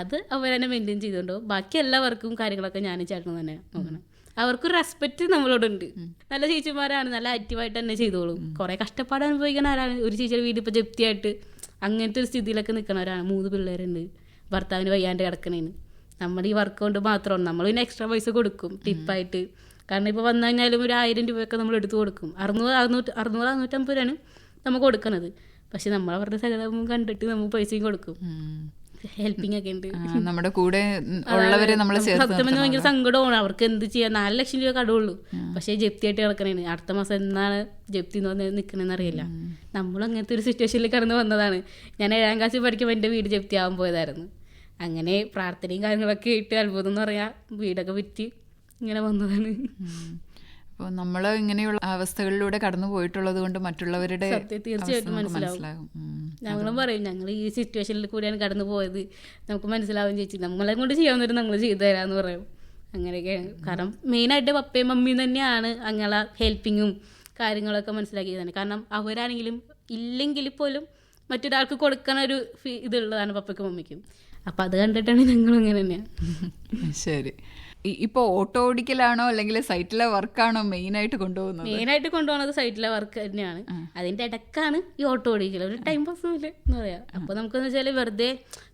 അത് അവർ തന്നെ മെയിന്റെയിൻ ചെയ്തുകൊണ്ടോ ബാക്കി എല്ലാവർക്കും കാര്യങ്ങളൊക്കെ ഞാൻ ചേട്ടനും തന്നെ നോക്കണം. അവർക്കൊരു റെസ്പെക്റ്റ് നമ്മളോടുണ്ട്. നല്ല ചേച്ചിമാരാണ്. നല്ല ആക്റ്റീവായിട്ട് തന്നെ ചെയ്തോളും. കുറേ കഷ്ടപ്പാട് അനുഭവിക്കുന്ന ആരാണ്? ഒരു ചേച്ചിയുടെ വീട് ഇപ്പോൾ ജപ്തിയായിട്ട് അങ്ങനത്തെ ഒരു സ്ഥിതിയിലൊക്കെ നിൽക്കുന്നവരാണ് മൂന്ന് പിള്ളേരുണ്ട്. ഭർത്താവിന് വയ്യാണ്ട് കിടക്കണേന്. നമ്മൾ ഈ വർക്ക് കൊണ്ട് മാത്രമാണ് നമ്മൾ പിന്നെ എക്സ്ട്രാ പൈസ കൊടുക്കും ടിപ്പായിട്ട് കാരണം ഇപ്പോൾ വന്നു കഴിഞ്ഞാലും ഒരു ആയിരം രൂപയൊക്കെ നമ്മൾ എടുത്തു കൊടുക്കും. അറുന്നൂറ് അറുന്നൂറ്റി അറുന്നൂറ് അറുന്നൂറ്റമ്പത് രൂപയാണ് നമ്മൾ കൊടുക്കുന്നത് പക്ഷെ നമ്മൾ അവരുടെ സഹതാപം കണ്ടിട്ട് നമ്മൾ പൈസയും കൊടുക്കും. ഹെൽപ്പിംഗ് ഒക്കെ ഉണ്ട്. നമ്മുടെ കൂടെ ഉള്ളവരെ നമ്മൾ സത്യം പറഞ്ഞാൽ ഭയങ്കര സങ്കടമാണ്. അവർക്ക് എന്ത് ചെയ്യാൻ നാല് ലക്ഷം രൂപ കടവുള്ളൂ പക്ഷേ ജപ്തിയായിട്ട് കിടക്കണേന്. അടുത്ത മാസം എന്നാണ് ജപ്തി എന്ന് പറഞ്ഞ് നിൽക്കണമെന്ന് അറിയില്ല. നമ്മൾ അങ്ങനത്തെ ഒരു സിറ്റുവേഷനിൽ കടന്ന് വന്നതാണ്. ഞാൻ ഏഴാം ക്ലാസ്സിൽ പഠിക്കുമ്പോൾ എന്റെ വീട് ജപ്തി ആവാൻ പോയതായിരുന്നു. അങ്ങനെ പ്രാർത്ഥനയും കാര്യങ്ങളൊക്കെ ആയിട്ട് അത്ഭുതം എന്ന് പറയാ വീടൊക്കെ വിറ്റ് ഇങ്ങനെ വന്നതാണ്. അപ്പോൾ നമ്മൾ ഇങ്ങനെയുള്ള അവസ്ഥകളിലൂടെ കടന്നു പോയിട്ടുള്ളത് കൊണ്ട് മറ്റുള്ളവരുടെ തീർച്ചയായിട്ടും മനസ്സിലാവും. ഞങ്ങളും പറയും ഞങ്ങൾ ഈ സിറ്റുവേഷനിൽ കൂടിയാണ് കടന്നു പോയത്. നമുക്ക് മനസ്സിലാവും ചേച്ചി നമ്മളെ കൊണ്ട് ചെയ്യാവുന്നവർ നമ്മൾ ചെയ്തു തരാമെന്ന് പറയും. അങ്ങനെയൊക്കെ കാരണം മെയിനായിട്ട് പപ്പയും മമ്മിയും തന്നെയാണ് അങ്ങനെ ഹെൽപ്പിങ്ങും കാര്യങ്ങളൊക്കെ മനസ്സിലാക്കിയത് തന്നെ കാരണം അവരാണെങ്കിലും ഇല്ലെങ്കിൽ പോലും മറ്റൊരാൾക്ക് കൊടുക്കണ ഒരു ഇതുള്ളതാണ് പപ്പയ്ക്കും മമ്മിക്കും. അപ്പം അത് കണ്ടിട്ടാണ് ഞങ്ങൾ അങ്ങനെ തന്നെയാണ് ശരി. ഇപ്പൊ ഓട്ടോ ഓടിക്കലാണോ അല്ലെങ്കിൽ സൈറ്റിലെ വർക്കാണോ മെയിൻ ആയിട്ട് കൊണ്ടുപോകുന്നത്? മെയിനായിട്ട് കൊണ്ടുപോകുന്നത് സൈറ്റിലെ വർക്ക് തന്നെയാണ്. അതിന്റെ ഇടക്കാണ് ഈ ഓട്ടോ ഓടിക്കൽ. ഒരു ടൈം പാസ് ഇല്ല എന്ന് പറയാം. അപ്പോൾ നമുക്കെന്ന് വെച്ചാൽ വെറുതെ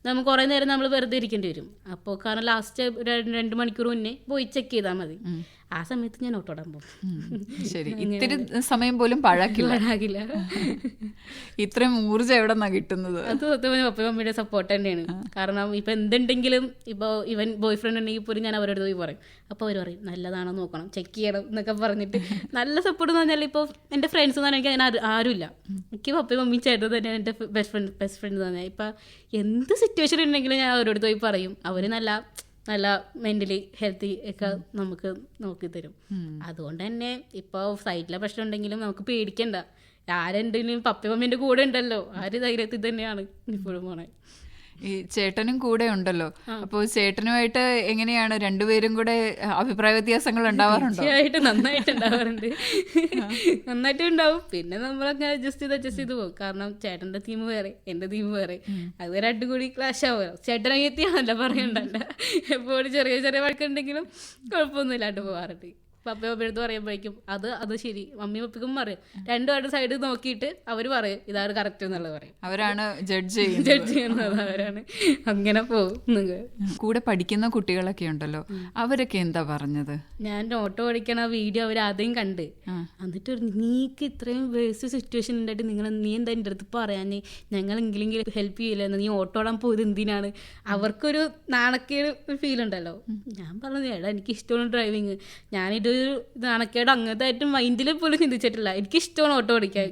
നമുക്ക് കുറേ നേരം നമ്മൾ വെറുതെ ഇരിക്കേണ്ടി വരും. അപ്പോൾ കാരണം ലാസ്റ്റ് രണ്ട് മണിക്കൂർ മുന്നേ പോയി ചെക്ക് ചെയ്താൽ മതി. ആ സമയത്ത് ഞാൻ ഓട്ടോടാൻ പോകും. ശരി. ഇത്തിരി സമയം പോലും പാഴാക്കില്ല. ഇത്രയും ഊർജം എവിടെ നിന്നാ കിട്ടുന്നത്? അത് സത്യം പപ്പ മമ്മിയുടെ സപ്പോർട്ട് തന്നെയാണ്. കാരണം ഇപ്പൊ എന്തുണ്ടെങ്കിലും ഇപ്പൊ ഇവൻ ബോയ് ഫ്രണ്ട് ഉണ്ടെങ്കിൽ പോലും ഞാൻ അവരോട് പോയി പറയും. അപ്പോൾ അവർ പറയും നല്ലതാണോ നോക്കണം. ചെക്ക് ചെയ്യണം എന്നൊക്കെ പറഞ്ഞിട്ട് നല്ല സപ്പോർട്ട് എന്ന് പറഞ്ഞാൽ ഇപ്പോൾ എന്റെ ഫ്രണ്ട്സ് എന്ന് പറഞ്ഞാൽ എനിക്ക് അതിന് ആരുമില്ല. എനിക്ക് പപ്പയും മമ്മി ചേട്ടൻ തന്നെയാണ് എന്റെ ബെസ്റ്റ് ഫ്രണ്ട് ബെസ്റ്റ് ഫ്രണ്ട് തന്നെ ഇപ്പം എന്ത് സിറ്റുവേഷൻ ഉണ്ടെങ്കിലും ഞാൻ അവരോട് പോയി പറയും. അവർ നല്ല നല്ല മെന്റലി ഹെൽത്തി ഒക്കെ നമുക്ക് നോക്കി തരും. അതുകൊണ്ട് തന്നെ ഇപ്പോൾ സൈറ്റിലെ പ്രശ്നം ഉണ്ടെങ്കിലും നമുക്ക് പേടിക്കണ്ട. ആരുണ്ടെങ്കിലും പപ്പയും മമ്മീന്റെ കൂടെ ഉണ്ടല്ലോ. ആ ഒരു ധൈര്യത്തിൽ തന്നെയാണ് ഇപ്പോഴും പോണേ. ഈ ചേട്ടനും കൂടെ ഉണ്ടല്ലോ. അപ്പോൾ ചേട്ടനുമായിട്ട് എങ്ങനെയാണ് രണ്ടുപേരും കൂടെ അഭിപ്രായ വ്യത്യാസങ്ങൾ ഉണ്ടാവാറുണ്ടോ? തീർച്ചയായിട്ടും നന്നായിട്ട് ഉണ്ടാവാറുണ്ട്. നന്നായിട്ട് ഉണ്ടാവും. പിന്നെ നമ്മളൊക്കെ അഡ്ജസ്റ്റ് ചെയ്ത് അഡ്ജസ്റ്റ് ചെയ്ത് പോകും. കാരണം ചേട്ടന്റെ തീം വേറെ എന്റെ തീം വേറെ. അത് രണ്ടുകൂടി ക്ലാഷ് ആവുമല്ലോ ചേട്ടൻ അനിയത്തിയാണല്ലോ പറയണ്ടല്ല. എപ്പോഴും ചെറിയ ചെറിയ വഴക്കുണ്ടെങ്കിലും കുഴപ്പമൊന്നുമില്ലാണ്ട് പോകാറുണ്ട് പപ്പ പപ്പയടുത്ത് പറയുമ്പോഴേക്കും അത് അത് ശരി. മമ്മി പപ്പിക്കും പറയും. രണ്ടുപേരുടെ സൈഡ് നോക്കിയിട്ട് അവർ പറയും ഇതാണ് കറക്റ്റ് എന്നുള്ളത് പറയും. അവരാണ് ജഡ്ജ് ചെയ്യുന്നത്. ജഡ്ജ് ചെയ്യുന്നത് അവരാണ്. അങ്ങനെ പോകും കൂടെ പഠിക്കുന്ന കുട്ടികളൊക്കെ ഉണ്ടല്ലോ അവരൊക്കെ എന്താ പറഞ്ഞത്? ഞാൻ ഓട്ടോ ഓടിക്കണ വീഡിയോ അവർ ആദ്യം കണ്ട്. എന്നിട്ട് നീക്ക് ഇത്രയും വേസ്റ്റ് സിറ്റുവേഷൻ ഉണ്ടായിട്ട് നിങ്ങൾ നീ എന്താ എന്റെ അടുത്ത് പറയാൻ ഞങ്ങൾ എങ്കിലും ഹെൽപ്പ് ചെയ്യില്ല നീ ഓട്ടോ ഓടാൻ പോയത് എന്തിനാണ്? അവർക്കൊരു നാണക്കേട് ഫീൽ ഉണ്ടല്ലോ. ഞാൻ പറഞ്ഞു എടാ എനിക്ക് ഇഷ്ടമാണ് ഡ്രൈവിങ് ഞാനിതൊരു നാണക്കേട്. അങ്ങനത്തെ മൈൻഡിൽ പോലും ചിന്തിച്ചിട്ടില്ല. എനിക്ക് ഇഷ്ടമാണ് ഓട്ടോ ഓടിക്കാൻ.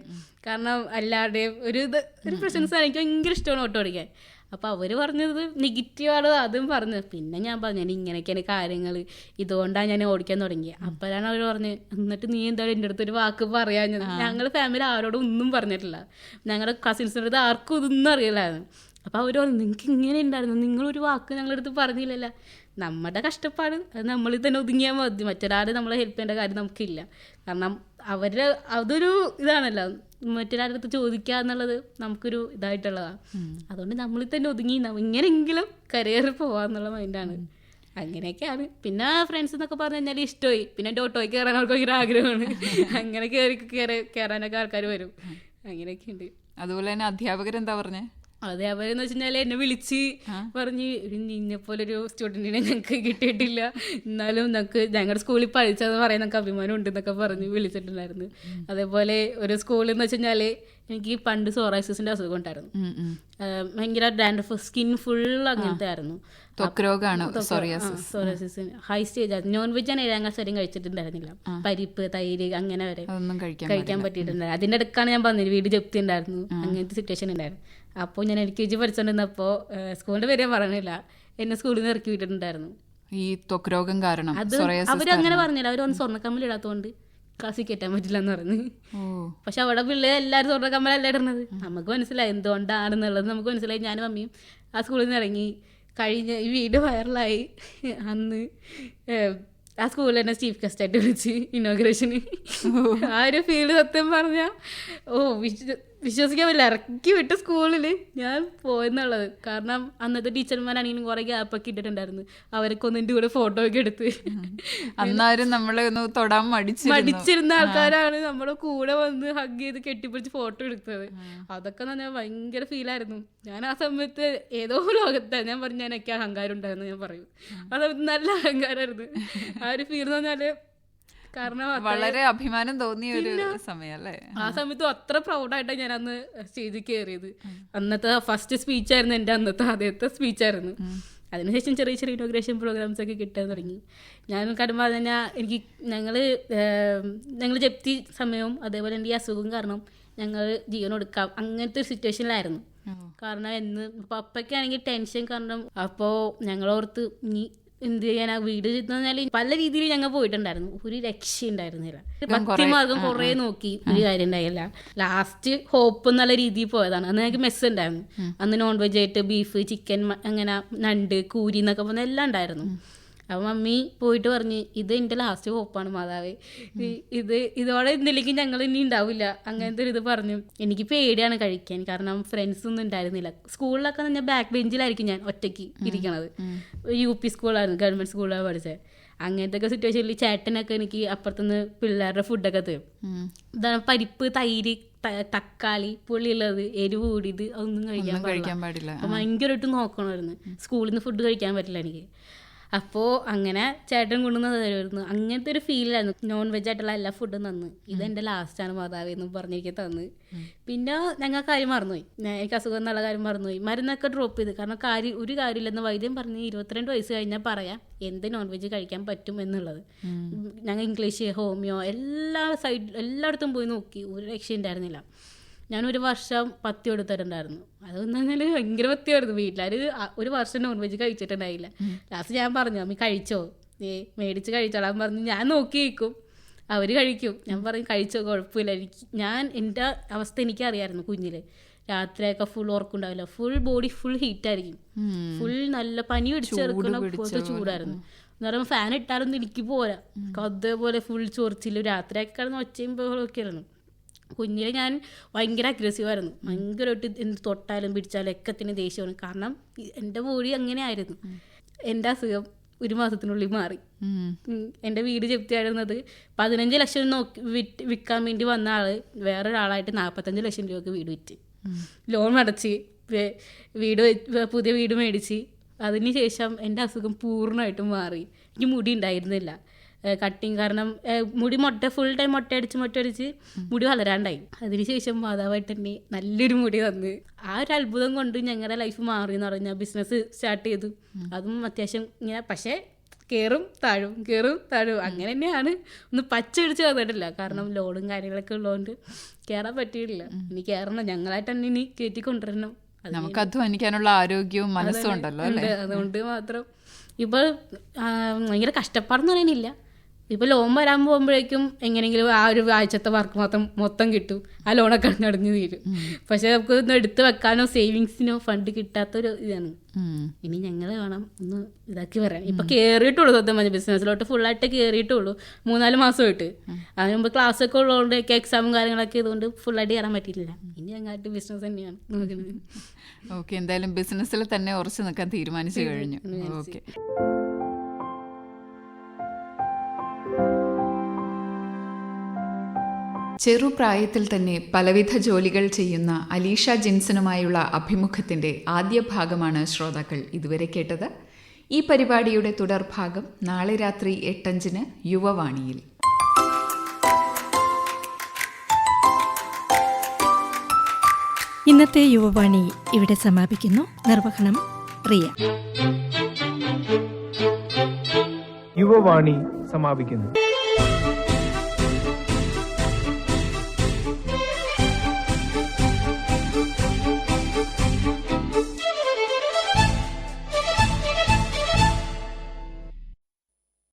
കാരണം അല്ലാതെയും ഒരു ഇത് ഒരു പ്രസൻസ് ആണ് എനിക്ക് ഭയങ്കര ഇഷ്ടമാണ് ഓട്ടോ ഓടിക്കാൻ. അപ്പോൾ അവർ പറഞ്ഞത് നെഗറ്റീവാണ് അതും പറഞ്ഞത്. പിന്നെ ഞാൻ പറഞ്ഞു ഞാൻ ഇങ്ങനെയൊക്കെയാണ് കാര്യങ്ങൾ ഇതുകൊണ്ടാണ് ഞാൻ ഓടിക്കാൻ തുടങ്ങിയത് അപ്പോഴാണ് അവർ പറഞ്ഞത് എന്നിട്ട് നീ എന്താണ് എന്റെ അടുത്ത് ഒരു വാക്ക് പറയാൻ ഞങ്ങൾ ഫാമിലി ആരോടും ഒന്നും പറഞ്ഞിട്ടില്ല. ഞങ്ങളുടെ കസിൻസിന്റെ അടുത്ത് ആർക്കും ഇതൊന്നും അറിയില്ലായിരുന്നു. അപ്പോൾ അവർ പറഞ്ഞു നിങ്ങൾക്ക് ഇങ്ങനെ ഉണ്ടായിരുന്നു. നിങ്ങളൊരു വാക്ക് ഞങ്ങളുടെ അടുത്ത് പറഞ്ഞില്ലല്ലോ. നമ്മുടെ കഷ്ടപ്പാട് അത് നമ്മൾ തന്നെ ഒതുങ്ങിയാൽ മതി. മറ്റൊരാൾ നമ്മളെ ഹെൽപ്പ് ചെയ്യേണ്ട കാര്യം നമുക്കില്ല. കാരണം അവരുടെ അതൊരു ഇതാണല്ലോ. മറ്റൊരാളുടെ അടുത്ത് ചോദിക്കുക എന്നുള്ളത് നമുക്കൊരു ഇതായിട്ടുള്ളതാണ് അതുകൊണ്ട് നമ്മളിൽ തന്നെ ഒതുങ്ങി ഇങ്ങനെയെങ്കിലും കരയേറി പോവാന്നുള്ള മൈൻഡാണ് അങ്ങനെയൊക്കെയാണ്. പിന്നെ ഫ്രണ്ട്സ് എന്നൊക്കെ പറഞ്ഞു കഴിഞ്ഞാൽ ഇഷ്ടമായി പിന്നെ എന്റെ ഓട്ടോയ്ക്ക് കയറാൻ അവർക്ക് ഭയങ്കര ആഗ്രഹമാണ്. അങ്ങനെ കയറി കയറി കയറാനൊക്കെ ആൾക്കാർ വരും. അങ്ങനെയൊക്കെ ഉണ്ട് അതുപോലെ തന്നെ അധ്യാപകരെന്താ പറഞ്ഞേ? അതെ അവരെന്ന് എന്ന് കഴിഞ്ഞാൽ എന്നെ വിളിച്ച് പറഞ്ഞ് നിന്നെപ്പോലൊരു സ്റ്റുഡന്റിനെ ഞങ്ങൾക്ക് കിട്ടിയിട്ടില്ല. എന്നാലും ഞങ്ങൾക്ക് ഞങ്ങളുടെ സ്കൂളിൽ പഠിച്ചതെന്ന് പറയാൻ ഞങ്ങൾക്ക് അഭിമാനം ഉണ്ട് എന്നൊക്കെ പറഞ്ഞ് വിളിച്ചിട്ടുണ്ടായിരുന്നു. അതേപോലെ ഒരു സ്കൂളിൽ എന്ന് വെച്ചാൽ എനിക്ക് പണ്ട് സോറൈസിന്റെ അസുഖം ഉണ്ടായിരുന്നു. ഭയങ്കര ഡാൻഡ്രഫ് സ്കിൻ ഫുൾ അങ്ങനത്തെ ആയിരുന്നു. സോറിയാസിസ്. സോറൈസിസ് ഹൈ സ്റ്റേജ് ആയിരുന്നു. നോൺ വെജ് ഞാൻ ഏഴാം ക്ലാസ് വരെയും കഴിച്ചിട്ടുണ്ടായിരുന്നില്ല. പരിപ്പ് തൈര് അങ്ങനെ വരെ കഴിക്കാൻ പറ്റിയിട്ടുണ്ടായിരുന്നു അതിന്റെ അടുക്കാണ് ഞാൻ പറഞ്ഞത് വീട് ജപ്തി ഉണ്ടായിരുന്നു. അങ്ങനത്തെ സിറ്റുവേഷൻ ഉണ്ടായിരുന്നു. അപ്പോൾ ഞാൻ എൽ കെ ജി പഠിച്ചുകൊണ്ടിരുന്നപ്പോൾ സ്കൂളിന്റെ പേര് ഞാൻ പറയണില്ല എന്നെ സ്കൂളിൽ നിന്ന് ഇറക്കി വിട്ടിട്ടുണ്ടായിരുന്നു. ഈ ത്വക്ക് രോഗം കാരണം അത് അവരങ്ങനെ പറഞ്ഞില്ല. അവർ വന്ന് സ്വർണക്കമ്മൽ ഇടാത്തതുകൊണ്ട് ക്ലാസ്സിൽ കയറ്റാൻ പറ്റില്ല എന്ന് പറഞ്ഞു പക്ഷെ അവിടെ പിള്ളേർ എല്ലാവരും സ്വർണക്കമ്മലല്ല ഇടുന്നത്? നമുക്ക് മനസ്സിലായി എന്തുകൊണ്ടാണെന്നുള്ളത് നമുക്ക് മനസ്സിലായി. ഞാനും അമ്മയും ആ സ്കൂളിൽ നിന്ന് ഇറങ്ങി കഴിഞ്ഞ ഈ വീട് വൈറലായി. അന്ന് ആ സ്കൂളിൽ തന്നെ ചീഫ് ഗസ്റ്റ് ആയിട്ട് വിളിച്ച് ഇനോഗ്രേഷന്. ആ ഒരു ഫീൽഡ് സത്യം പറഞ്ഞ ഓ വിശ്വസിക്കാൻ പറ്റില്ല. ഇറക്കി വിട്ട് സ്കൂളിൽ ഞാൻ പോയെന്നുള്ളത്. കാരണം അന്നത്തെ ടീച്ചർമാരാണെങ്കിലും കുറേ ഗ്യാപ്പൊക്കെ ഇട്ടിട്ടുണ്ടായിരുന്നു. അവരൊക്കെ ഒന്ന് എന്റെ കൂടെ ഫോട്ടോ ഒക്കെ എടുത്ത്. അന്നാരും നമ്മളെ ഒന്ന് തൊടാൻ മടിച്ചു മടിച്ചിരുന്ന ആൾക്കാരാണ് നമ്മുടെ കൂടെ വന്ന് ഹഗ് ചെയ്ത് കെട്ടിപ്പിടിച്ച് ഫോട്ടോ എടുത്തത്. അതൊക്കെ എന്ന് പറഞ്ഞാൽ ഭയങ്കര ഫീലായിരുന്നു ഞാൻ ആ സമയത്ത് ഏതോ ലോകത്താണ് ഞാൻ പറഞ്ഞു ഞാനൊക്കെ അഹങ്കാരം ഉണ്ടായിരുന്നു ഞാൻ പറയും. ആ സമയത്ത് നല്ല അഹങ്കാരമായിരുന്നു ആ ഒരു ഫീൽ എന്ന് പറഞ്ഞാൽ കാരണം വളരെ അഭിമാനം തോന്നിയ ഒരു സമയം അല്ലേ ആ സമയത്ത് അത്ര പ്രൗഡായിട്ടാണ് ഞാൻ അന്ന് സ്റ്റേജിൽ കയറിയത് അന്നത്തെ ഫസ്റ്റ് സ്പീച്ചായിരുന്നു എന്റെ അന്നത്തെ ആദ്യത്തെ സ്പീച്ചായിരുന്നു അതിനുശേഷം ചെറിയ ചെറിയ ഇനോഗ്രേഷൻ പ്രോഗ്രാംസ് ഒക്കെ കിട്ടാൻ തുടങ്ങി. ഞാൻ കടുമ്പ തന്നെ എനിക്ക് ഞങ്ങൾ ഞങ്ങൾ ജപ്തി സമയവും അതേപോലെ എന്റെ ഈ അസുഖം കാരണം ഞങ്ങൾ ജീവൻ കൊടുക്കാം അങ്ങനത്തെ ഒരു സിറ്റുവേഷനിലായിരുന്നു കാരണം എന്ന് പപ്പയ്ക്കാണെങ്കിൽ ടെൻഷൻ കാരണം അപ്പോൾ ഞങ്ങളോർത്ത് ഇനി എന്ത് ചെയ്യാനാ? വീട് എന്ന് പറഞ്ഞാൽ പല രീതിയിൽ ഞങ്ങൾ പോയിട്ടുണ്ടായിരുന്നു. ഒരു രക്ഷയുണ്ടായിരുന്നില്ല. ഭക്തിമാർഗം കുറെ നോക്കി ഒരു കാര്യം ഉണ്ടായില്ല ലാസ്റ്റ് ഹോപ്പ് എന്നുള്ള രീതിയിൽ പോയതാണ്. അന്ന് ഞങ്ങൾക്ക് മെസ്സ് ഉണ്ടായിരുന്നു. അന്ന് നോൺ വെജ് ആയിട്ട് ബീഫ് ചിക്കൻ അങ്ങനെ നണ്ട് കൂരി എന്നൊക്കെ പറഞ്ഞ എല്ലാം ഉണ്ടായിരുന്നു. അപ്പം മമ്മി പോയിട്ട് പറഞ്ഞ് ഇത് എന്റെ ലാസ്റ്റ് ഹോപ്പാണ് മാതാവ്. ഇത് ഇതോടെ എന്തില്ലെങ്കിൽ ഞങ്ങൾ ഇനി ഉണ്ടാവില്ല അങ്ങനത്തെ ഒരു ഇത് പറഞ്ഞു. എനിക്ക് പേടിയാണ് കഴിക്കാൻ. കാരണം ഫ്രണ്ട്സ് ഒന്നും ഉണ്ടായിരുന്നില്ല സ്കൂളിലൊക്കെ ഞാൻ ബാക്ക് ബെഞ്ചിലായിരിക്കും ഞാൻ ഒറ്റയ്ക്ക് ഇരിക്കണത്. യു പി സ്കൂളായിരുന്നു ഗവൺമെന്റ് സ്കൂളിലാണ് പഠിച്ചത് അങ്ങനത്തെ ഒക്കെ സിറ്റുവേഷനിൽ ചേട്ടനൊക്കെ എനിക്ക് അപ്പുറത്തുനിന്ന് പിള്ളേരുടെ ഫുഡൊക്കെ തരും. ഇതാണ് പരിപ്പ് തൈര് തക്കാളി പുളിയുള്ളത് എരിവ് കൂടിയത് ഒന്നും കഴിക്കാൻ പാടില്ല. ഭയങ്കരമായിട്ട് നോക്കണമായിരുന്നു. സ്കൂളിൽ നിന്ന് ഫുഡ് കഴിക്കാൻ പറ്റില്ല എനിക്ക്. അപ്പോൾ അങ്ങനെ ചേട്ടൻ കൊണ്ടുവന്ന് തരുമായിരുന്നു. അങ്ങനത്തെ ഒരു ഫീലായിരുന്നു നോൺ വെജ് ആയിട്ടുള്ള എല്ലാ ഫുഡും തന്ന്. ഇതെന്റെ ലാസ്റ്റാണ് മാതാവ് എന്ന് പറഞ്ഞിരിക്കെ തന്ന്. പിന്നെ ഞങ്ങൾ കാര്യം മറന്നുപോയി. എനിക്ക് അസുഖം എന്നുള്ള കാര്യം മറന്നുപോയി. മരുന്നൊക്കെ ഡ്രോപ്പ് ചെയ്ത്. കാരണം കാര്യം ഒരു കാര്യമില്ലെന്ന് വൈദ്യം പറഞ്ഞ് ഇരുപത്തിരണ്ട് വയസ്സ് കഴിഞ്ഞാൽ പറയാം എന്ത് നോൺ വെജ് കഴിക്കാൻ പറ്റും എന്നുള്ളത്. ഞങ്ങൾ ഇംഗ്ലീഷ് ഹോമിയോ എല്ലാ സൈഡ് എല്ലായിടത്തും പോയി നോക്കി. ഒരു രക്ഷയുണ്ടായിരുന്നില്ല ഞാനൊരു വർഷം പത്തി എടുത്തിട്ടുണ്ടായിരുന്നു അതെന്ന് പറഞ്ഞാൽ ഭയങ്കര പത്തിയായിരുന്നു വീട്ടിലാർ ഒരു വർഷം നോൺ വെജ് കഴിച്ചിട്ടുണ്ടായില്ല. ലാസ്റ്റ് ഞാൻ പറഞ്ഞു അമ്മ കഴിച്ചോ? ഏ മേടിച്ച് കഴിച്ചോളാൻ പറഞ്ഞു. ഞാൻ നോക്കി നിൽക്കും അവർ കഴിക്കും. ഞാൻ പറഞ്ഞു കഴിച്ചോ കുഴപ്പമില്ല. എനിക്ക് ഞാൻ എന്റെ അവസ്ഥ എനിക്കറിയായിരുന്നു കുഞ്ഞിൽ രാത്രിയൊക്കെ ഫുൾ ഉറക്കുണ്ടാവില്ല. ഫുൾ ബോഡി ഫുൾ ഹീറ്റായിരിക്കും ഫുൾ നല്ല പനി പിടിച്ചെടുക്കുന്ന പോലത്തെ ചൂടായിരുന്നു. എന്ന് പറയുമ്പോൾ ഫാൻ ഇട്ടാലൊന്നും എനിക്ക് പോരാ. അതേപോലെ ഫുൾ ചൊറിച്ചിലും രാത്രിയൊക്കെ കിടന്ന് ഒച്ചയും ബഹളമൊക്കെ ആയിരുന്നു. കുഞ്ഞിലെ ഞാൻ ഭയങ്കര അഗ്രസീവായിരുന്നു ഭയങ്കരമായിട്ട് എന്ത് തൊട്ടാലും പിടിച്ചാലും ഒക്കെ തന്നെ ദേഷ്യമാണ്. കാരണം എന്റെ ബോഡി അങ്ങനെയായിരുന്നു. എന്റെ അസുഖം ഒരു മാസത്തിനുള്ളിൽ മാറി. എന്റെ വീട് ചെപ്തിയായിരുന്നത് പതിനഞ്ച് ലക്ഷം നോക്കി വിറ്റ് വിൽക്കാൻ വേണ്ടി വന്ന ആൾ വേറൊരാളായിട്ട് നാൽപ്പത്തഞ്ച് ലക്ഷം രൂപയ്ക്ക് വീട് വിറ്റ്. ലോൺ അടച്ച് വീട് പുതിയ വീട് മേടിച്ച്. അതിന് ശേഷം എന്റെ അസുഖം പൂർണമായിട്ടും മാറി. എനിക്ക് മുടി ഉണ്ടായിരുന്നില്ല. കട്ടിങ് കാരണം മുടി മുട്ട ഫുൾ ടൈം മുട്ട അടിച്ച് മുട്ട അടിച്ച് മുടി വളരാണ്ടായി. അതിനുശേഷം മാതാവായിട്ട് തന്നെ നല്ലൊരു മുടി തന്ന്. ആ ഒരു അത്ഭുതം കൊണ്ട് ഞങ്ങളുടെ ലൈഫ് മാറി എന്ന് പറഞ്ഞാൽ ബിസിനസ് സ്റ്റാർട്ട് ചെയ്തു. അതും അത്യാവശ്യം ഇങ്ങനെ പക്ഷേ കയറും താഴും കയറും താഴും. അങ്ങനെ തന്നെയാണ് ഒന്ന് പച്ച പിടിച്ച് വന്നിട്ടില്ല. കാരണം ലോണും കാര്യങ്ങളൊക്കെ ഉള്ളതുകൊണ്ട് കയറാൻ പറ്റിയിട്ടില്ല. ഇനി കയറണം ഞങ്ങളായിട്ട് തന്നെ ഇനി കയറ്റി കൊണ്ടുവരണം. നമുക്ക് അധ്വാനിക്കാനുള്ള ആരോഗ്യവും മനസ്സും ഉണ്ടല്ലോ അതുകൊണ്ട് മാത്രം. ഇപ്പൊ ഭയങ്കര കഷ്ടപ്പാടെന്ന് പറയാനില്ല ഇപ്പോൾ ലോൺ വരാൻ പോകുമ്പോഴേക്കും എങ്ങനെയെങ്കിലും ആ ഒരു ആഴ്ചത്തെ വർക്ക് മാത്രം മൊത്തം കിട്ടും. ആ ലോണൊക്കെ നടഞ്ഞു തീരും. പക്ഷെ നമുക്ക് ഒന്ന് എടുത്ത് വെക്കാനോ സേവിങ്സിനോ ഫണ്ട് കിട്ടാത്തൊരു ഇതാണ്. ഇനി ഞങ്ങൾ വേണം ഒന്ന് ഇതാക്കി പറയാൻ. ഇപ്പൊ കയറിയിട്ടുള്ളൂ സത്യം പറഞ്ഞ ബിസിനസ്സിലോട്ട് ഫുള്ളായിട്ട് കയറിയിട്ടുള്ളൂ മൂന്നാൽ മാസമായിട്ട്. അതിന് മുമ്പ് ക്ലാസ് ഒക്കെ ഉള്ളതുകൊണ്ട് എക്സാമും കാര്യങ്ങളൊക്കെ ഇതുകൊണ്ട് ഫുള്ളായിട്ട് കയറാൻ പറ്റിയിട്ടില്ല. ഇനി ഞങ്ങൾക്ക് ബിസിനസ് തന്നെയാണ് നോക്കുന്നത്. ഓക്കെ എന്തായാലും ബിസിനസ്സിൽ തന്നെ ഉറച്ചു നിൽക്കാൻ തീരുമാനിച്ചു കഴിഞ്ഞു. ഓക്കെ ചെറുപ്രായത്തിൽ തന്നെ പലവിധ ജോലികൾ ചെയ്യുന്ന അലീഷ ജിൻസനുമായുള്ള അഭിമുഖത്തിന്റെ ആദ്യ ഭാഗമാണ് ശ്രോതാക്കൾ ഇതുവരെ കേട്ടത്. ഈ പരിപാടിയുടെ തുടർഭാഗം നാളെ രാത്രി എട്ടഞ്ചിന് യുവവാണിയിൽ. ഇന്നത്തെ യുവവാണി ഇവിടെ സമാപിക്കുന്നു. നിർവഹണം റിയ. യുവവാണി സമാപിക്കുന്നു.